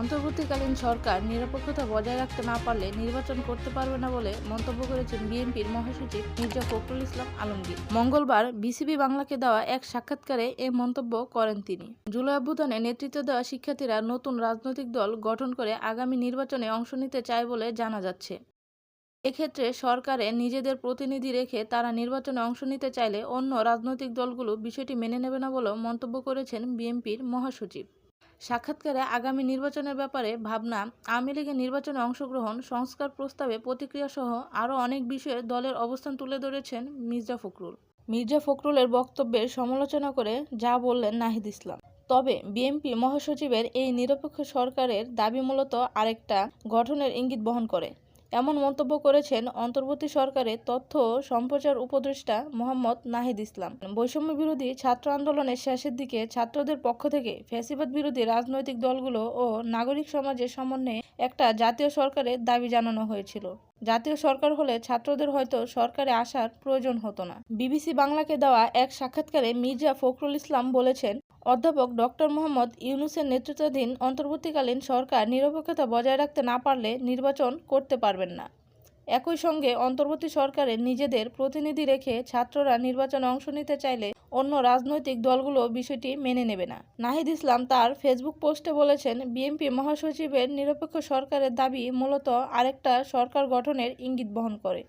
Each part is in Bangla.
অন্তর্বর্তীকালীন সরকার নিরপেক্ষতা বজায় রাখতে না পারলে নির্বাচন করতে পারবে না বলে মন্তব্য করেছেন বিএনপির মহাসচিব মির্জা ফখরুল ইসলাম আলমগীর। মঙ্গলবার বিসিবি বাংলাকে দেওয়া এক সাক্ষাৎকারে এ মন্তব্য করেন তিনি। জুলাই অভ্যুত্থানে নেতৃত্ব দেওয়া শিক্ষার্থীরা নতুন রাজনৈতিক দল গঠন করে আগামী নির্বাচনে অংশ নিতে চায় বলে জানা যাচ্ছে। এক্ষেত্রে সরকারে নিজেদের প্রতিনিধি রেখে তারা নির্বাচনে অংশ নিতে চাইলে অন্য রাজনৈতিক দলগুলো বিষয়টি মেনে নেবে না বলেও মন্তব্য করেছেন বিএনপির মহাসচিব। সাক্ষাৎকারে আগামী নির্বাচনের ব্যাপারে ভাবনা, আওয়ামী লীগের নির্বাচনে অংশগ্রহণ, সংস্কার প্রস্তাবে প্রতিক্রিয়াসহ আরও অনেক বিষয়ে দলের অবস্থান তুলে ধরেছেন মির্জা ফখরুল। মির্জা ফখরুলের বক্তব্যের সমালোচনা করে যা বললেন নাহিদ ইসলাম। তবে বিএনপি মহাসচিবের এই নিরপেক্ষ সরকারের দাবি মূলত আরেকটা, গঠনের ইঙ্গিত বহন করে। এমন মন্তব্য করেছেন অন্তর্বর্তী সরকারের তথ্য সম্প্রচার উপদেষ্টা মোহাম্মদ নাহিদ ইসলাম। বৈষম্য বিরোধী ছাত্র আন্দোলনের শেষের দিকে ছাত্রদের পক্ষ থেকে ফ্যাসিবাদ বিরোধী রাজনৈতিক দলগুলো ও নাগরিক সমাজের সমন্বয়ে একটা জাতীয় সরকারের দাবি জানানো হয়েছিল। জাতীয় সরকার হলে ছাত্রদের হয়তো সরকারে আসার প্রয়োজন হতো না। বিবিসি বাংলাকে দেওয়া এক সাক্ষাৎকারে মির্জা ফখরুল ইসলাম বলেছেন অধ্যাপক ডক্টর মোহাম্মদ ইউনুসের নেতৃত্বাধীন অন্তর্বর্তীকালীন সরকার নিরপেক্ষতা বজায় রাখতে না পারলে নির্বাচন করতে পারবেন না। একই সঙ্গে অন্তর্বর্তী সরকারের নিজেদের প্রতিনিধি রেখে ছাত্ররা নির্বাচনে অংশ নিতে চাইলে অন্য রাজনৈতিক দলগুলো বিষয়টি মেনে নেবে না। নাহিদ ইসলাম তার ফেসবুক পোস্টে বলেছেন, বিএনপি মহাসচিবের নিরপেক্ষ সরকারের দাবি মূলত আরেকটা সরকার গঠনের ইঙ্গিত বহন করে।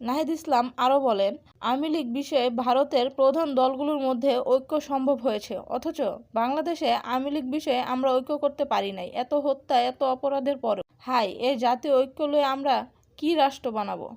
নাহিদ ইসলাম আরও বলেন, আওয়ামী লীগ বিষয়ে ভারতের প্রধান দলগুলোর মধ্যে ঐক্য সম্ভব হয়েছে, অথচ বাংলাদেশে আওয়ামী লীগ বিষয়ে আমরা ঐক্য করতে পারি নাই, এত হত্যা, এত অপরাধের পর হাই এ জাতীয় ঐক্য লয়ে আমরা কি রাষ্ট্র বানাবো?